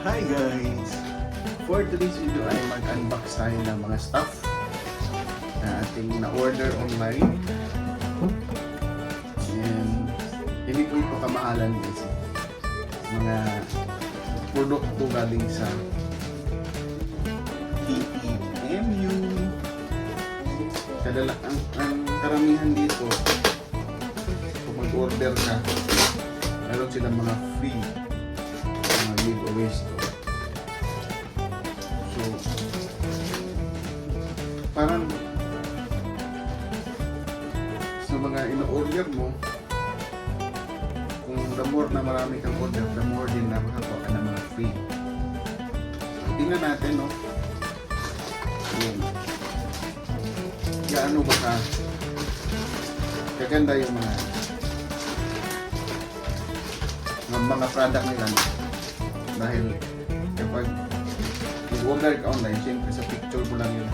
Hi guys! For today's video ay mag-unbox tayo ng mga stuff na ating na-order online. And hindi po ito kamahalan guys. Mga produkto galing sa TEMU. Kadala ang, ang karamihan dito kung mag-order ka meron silang mga free giveaways. So, parang sa mga ino-order mo, kung the more na marami kang order, the more din na makakuha ka ng mga free. So, tingnan natin, no? Yung, gaano ba ka kaganda yung mga ng mga product nila dahil kapag nag-order ka online, siyempre sa picture mo lang yun.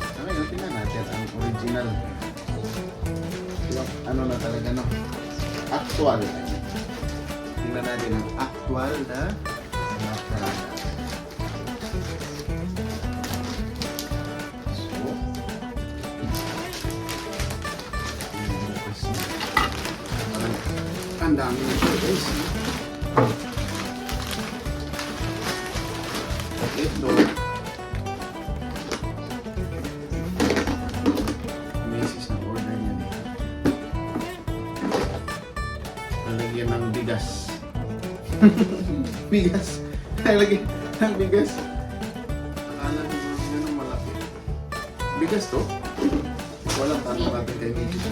So ngayon, tingnan natin ang original. Yung ano na talaga, no? Actual. Tingnan natin ang actual na mga product. Ang dami nito guys. Bigas. Nalagyan ng bigas. Akala ko mga ganun malaki. Bigas to? Walang tanong natin kay Macy's.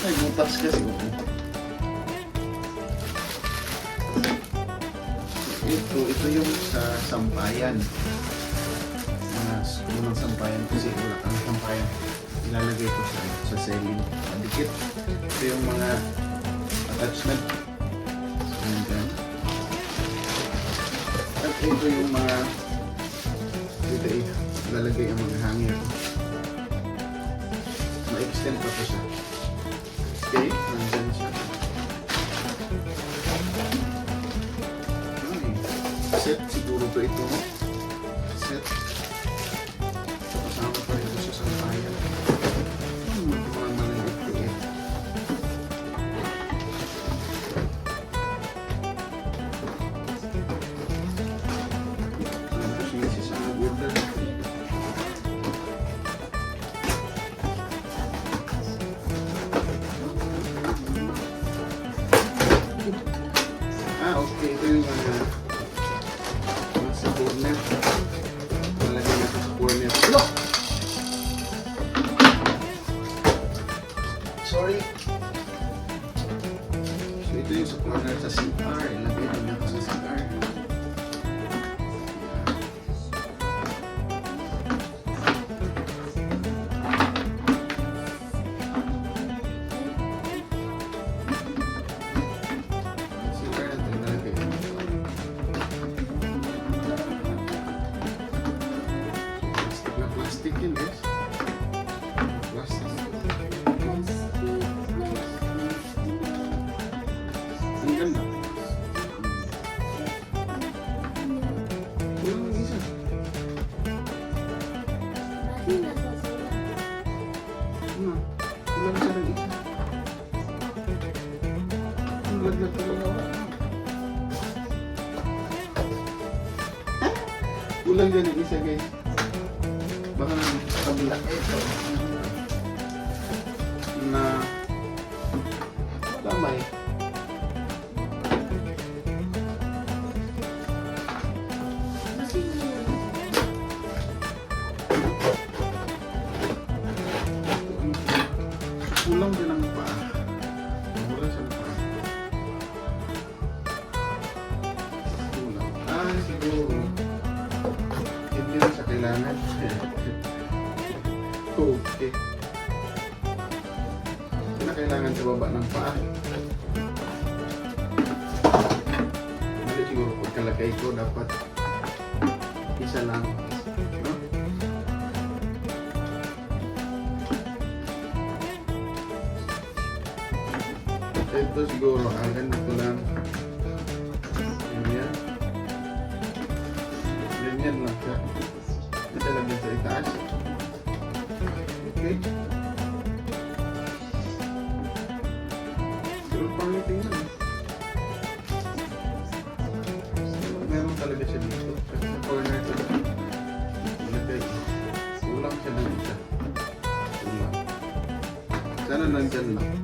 Ay, butas kasi. oh. Ito, ito yung sa sampayan. Mga unang sampayan kasi wala kang sampayan. Ilalagay ko sa, sa selling. Padikit. Ito yung mga attachment. Ito yung mga ito eh, ilalagay ang mga hanger. Ma-extend pa to siya. Okay, nandyan siya. Ay, set siguro to ito. Ang ganda. natin to siguro ang ganito lang. Ganyan. Ganyan lang siya. Ito lang sa itaas. Okay. Pero pangiting lang. Meron talaga siya dito. Sa corner to lang. Ilagay. Kulang siya lang siya. Kulang. Sana nandyan lang.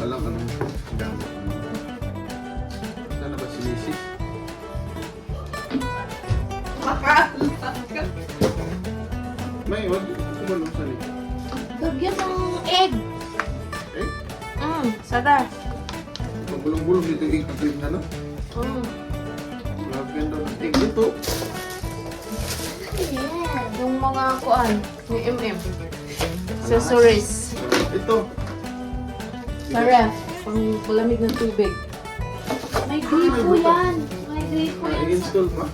Alam anong gamit. Sana ba si Mrs.? May, wag ko ba nung sali? Lagyan ng egg. Eh, Mm, sada. pagulong-gulong dito yung ikaklim na no? Mm. Lagyan daw ng egg dito. Yeah. Yung mga kuan, yung MM. Accessories. Ito. Sa ref. Pang palamig ng tubig. May gripo yan. May gripo yan. I-install pa.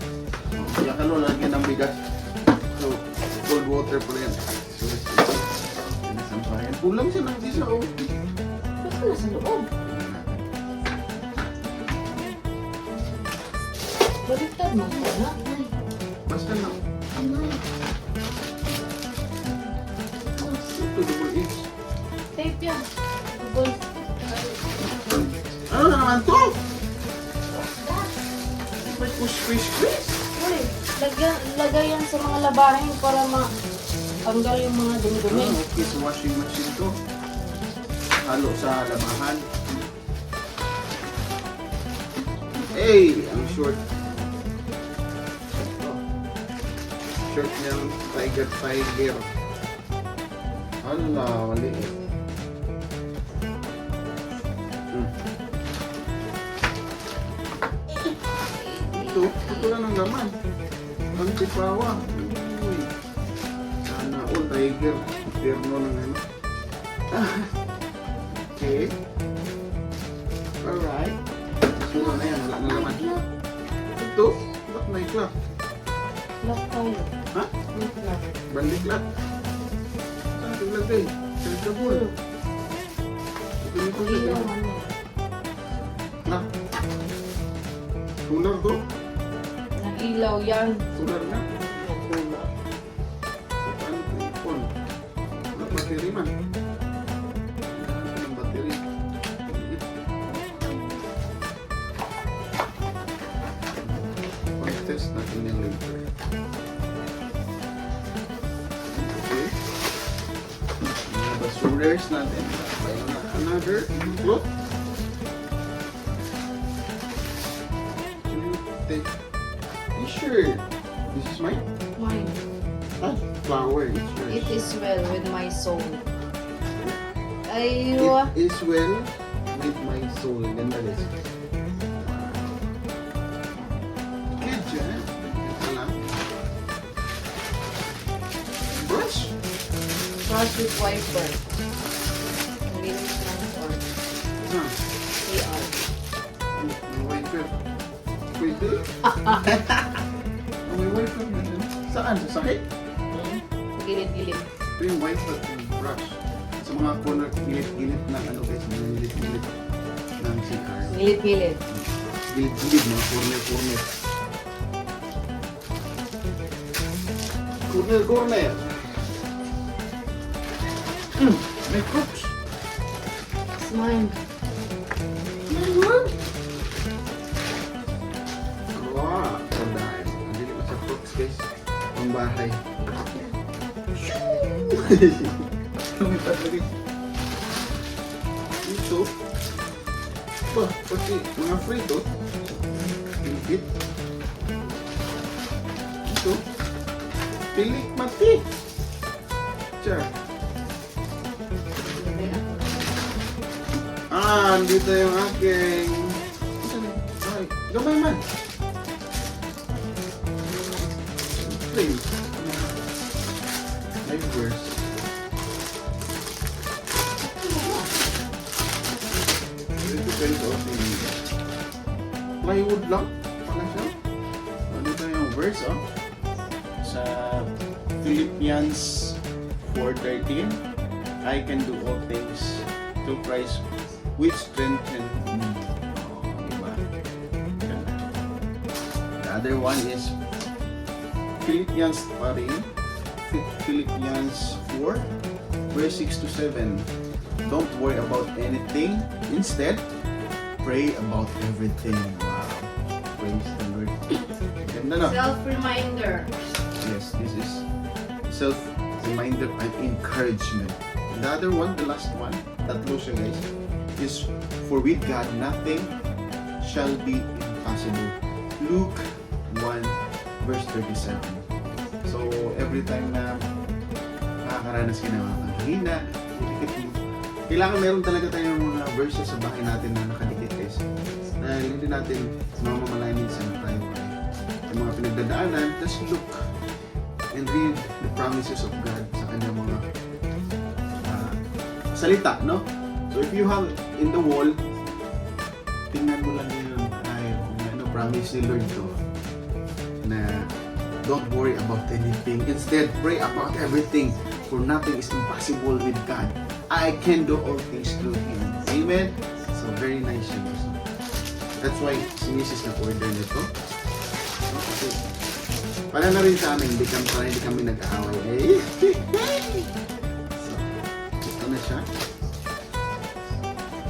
Kaya ka no, lagyan ng bigas. So, cold water pa rin. So, sinasampayan. Kulang siya ng isa oh. Basta nasa loob. Baliktad mo na. Basta na. H. Tape yan. Double. Ano na naman to? May. Uy, lagyan, lagay yan sa mga labahin para ma tanggal yung mga dumi-dumi. Ah, okay, sa washing machine to. Halo sa lamahan. Hey, ang short. Short niyang Tiger Tiger. Hala, wali eh. Ito lang ang. Antipawa. Uy. Sana all tiger. Terno ng ano. Okay. Alright. Sura na yan. Wala na laman. Ito. Ba't may clock? Lock tayo. Ha? Lock lock. Balik clock. Saan ito lagay? Chargeable. Ito nito sa Ilaw ano. Clock. Solar to? Nag-ilaw yan. Solar na. Paano ito ipon? Wala battery man. Battery. Pag-test natin yan later. Okay. Mga basurers natin. Another cloth. Take T-shirt. This is mine. Mine. Ah, flower. It's yours. It is well with my soul. Aywa. It is well with my soul. Ganda guys. Good. Ito lang. Brush. Brush with wiper. Linis ng or Ah, CR. may wiper. Pwede? Saan? Sa sakit? Gilid-gilid. Ito yung wiper yung brush. Sa mga corner, gilid-gilid na ano guys, mga gilid-gilid ng CR. Gilid-gilid. Gilid-gilid, mga corner-corner. Corner-corner. Hmm, may crooks. It's mine. Bahay. Lumipad lagi. Ito. Ba, pati mga free to. Pilipit. Ito. Pilik mati. Char. Ah, dito yung aking... Ay, gamay man. Frame. Verse. Ito kayo sa ating plywood lang. Pala siya. Ah, Dito yung verse, oh. Sa Philippians 4.13 I can do all things through Christ which strengthen me. Oh, diba? The other one is Philippians pa rin. Phi- Philippians 4 verse 6 to 7. Don't worry about anything. Instead, pray about everything. Wow. Praise the Lord. Ganda no? Self-reminder. Yes, this is self-reminder and encouragement. The other one, the last one, tatlo siya guys, is for with God nothing shall be impossible. Luke 1 verse 37. So, every time na makakaranas ka na mga hina, dikit mo. Kailangan meron talaga tayong mga verses sa bahay natin na nakadikit guys. Dahil hindi natin mamamalayan minsan tayo ay yung mga pinagdadaanan, just look and read the promises of God sa kanyang mga ah, salita, no? So if you have in the wall, tingnan mo lang yun ay ano promise ni Lord to na don't worry about anything. Instead, pray about everything for nothing is impossible with God. I can do all things through Him. Amen? So very nice yun. That's why si Mrs. na-order nito. No? Para na rin sa amin, hindi kami, para hindi kami nag-aaway. Eh. so, ito na siya.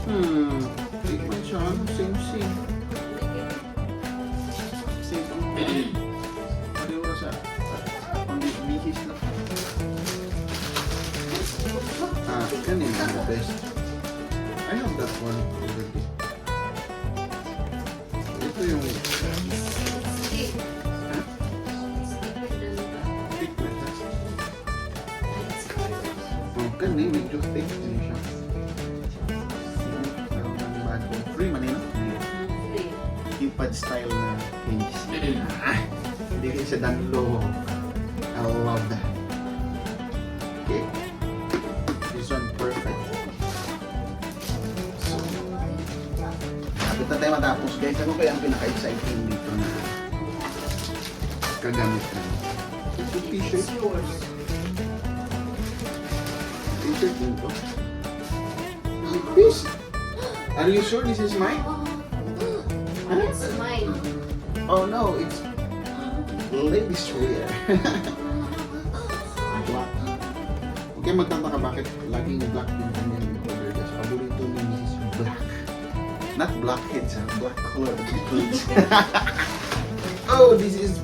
Hmm, man siya. Ano? Same. Same Ah, kanina, the best. I have that one already. Ito yung. Oh, kani, medyo thick din siya. Pero ang bad ko. Free man yun. Free. Style na case. Ah, Hindi kayo siya danlo. I love that. Guys. Ano kaya ang pinaka-exciting dito na kagamit na? Ito t-shirt. T-shirt din to. This? Are you sure this is mine? Huh? It's mine. Oh no, it's ladies wear. Okay, magtataka bakit laging black yung Not blackheads, ha? Black color clothes. oh, this is,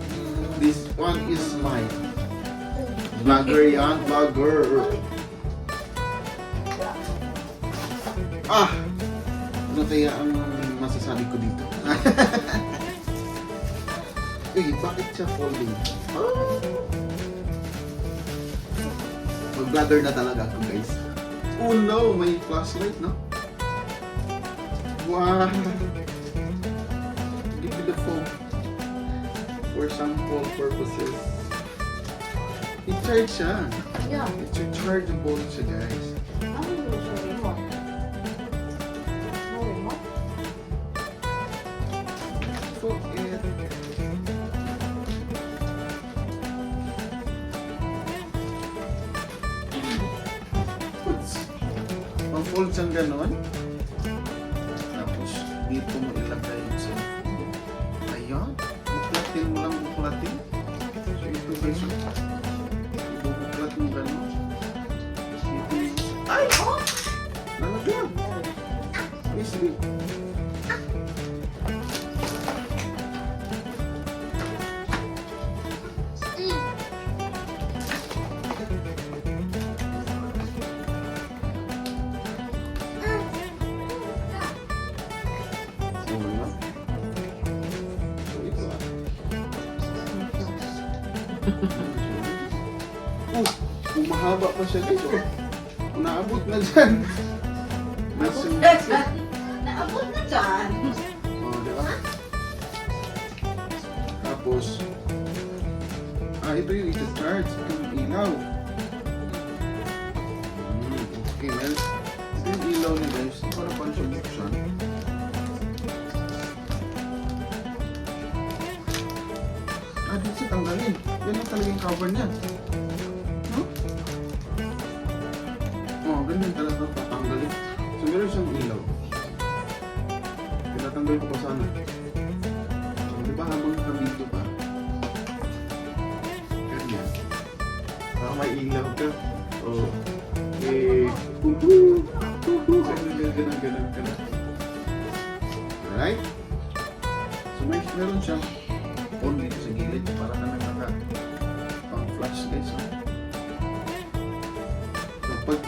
this one is mine. Vlogger yan, vlogger. Ah! Ano kaya ang masasabi ko dito? Uy, bakit siya folding? Ah! Mag-bladder na talaga ako, guys. Oh no, may flashlight, no? Wow! Give the phone. For sample purposes. I-charge siya. Yeah. It's rechargeable siya, guys. Ano yung remote? No remote? It. Pang-fold siyang ganon. Tapos, dito Oh, umahaba pa siya dito. Naabot na dyan. Nasa... Naabot na dyan. Oh, di ba? Tapos, ah, ito yung ita-charge. Ito yung ilaw. Hmm, okay, well, ito yung ilaw niya guys. Para pa siya. Ah, dito siya tanggalin. Yan ang talagang cover niya. No? Oh, ganyan talaga patanggalin. So, meron siyang ilaw. Tinatanggal ko pa sana. Pag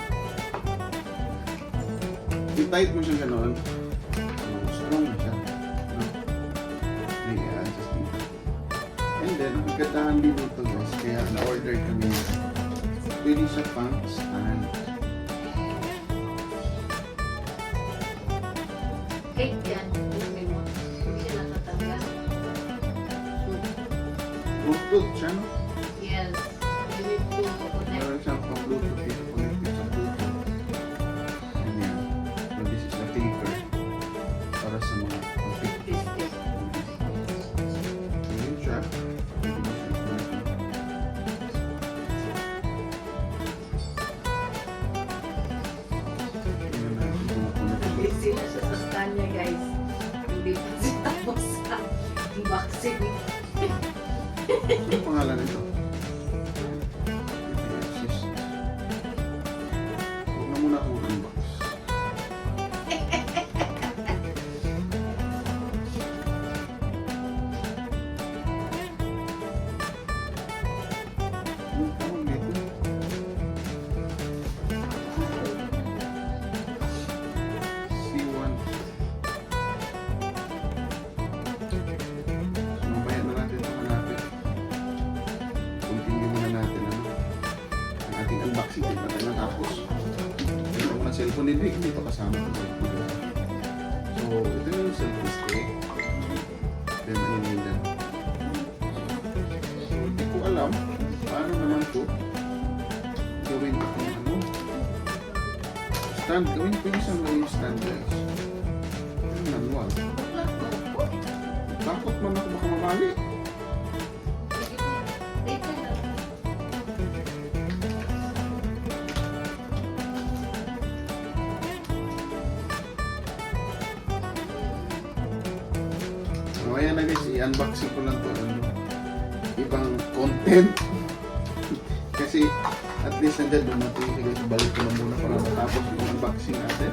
i-tight mo siya gano'n, strong siya. May i-adjust dito. And then, ang kagandahan din nito guys, kaya na-order kami pwede siya pang stand. Eight yan. Hindi siya natatanggal. Bluetooth siya, no? Para sa mga muna cellphone ni Rick. Dito kasama ko. So, ito yung cellphone stick. Then, dyan. So, hindi ko alam paano naman to gawin itong ano. Stand. Gawin ko yung isang gawin stand guys. Yung manual. Takot man ako baka mamali. I-unboxing ko lang to. Ano, ibang content. Kasi at least nandiyan dumating siya guys. Balik ko lang muna para matapos yung unboxing natin.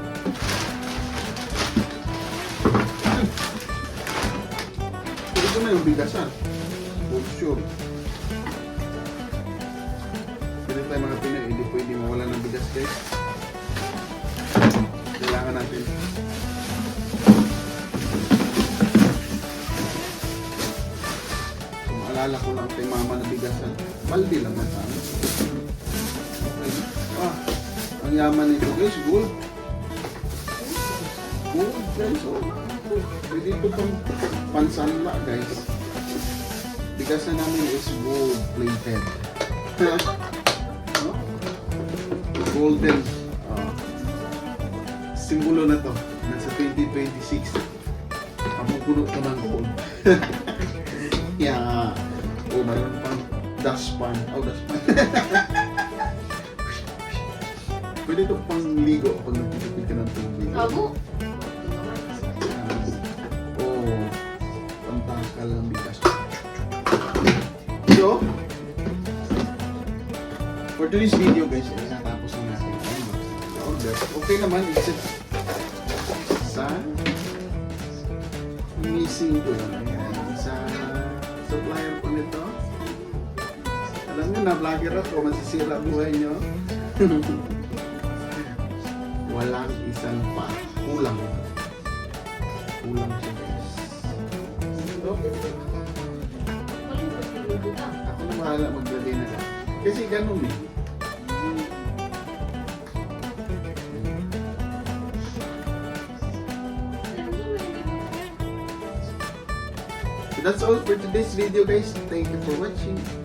So, ito na yung bigasan. For sure. Pwede tayo mga Pinoy, hindi pwede mawala ng bigas guys. Kailangan natin Maalala ko lang kay mama na bigasan. Baldi lang na sa amin. Okay. Ah, ang yaman nito guys, gold. Gold guys, oh. Pwede ito pang pansanla guys. Bigasan namin is gold plated. no? Golden. ah, simbolo na to. Nasa 2026. Mapupuno to ng gold. Yeah. Oh, mayroon pang dustpan. Oh, dustpan. Pwede ito pang ligo pag nagtitipid ka ng tubig. Abo. Oh, pantakal ng bigas. So, for today's video guys, ay natapos na natin order. Okay naman, except sa missing ko yun. Alam nyo na, vlogger ako, masisira buhay nyo. Walang isang pa. Kulang. Kulang siya. Okay. Ako na bahala maglagay na lang. Kasi ganun eh. That's all for today's video guys. Thank you for watching.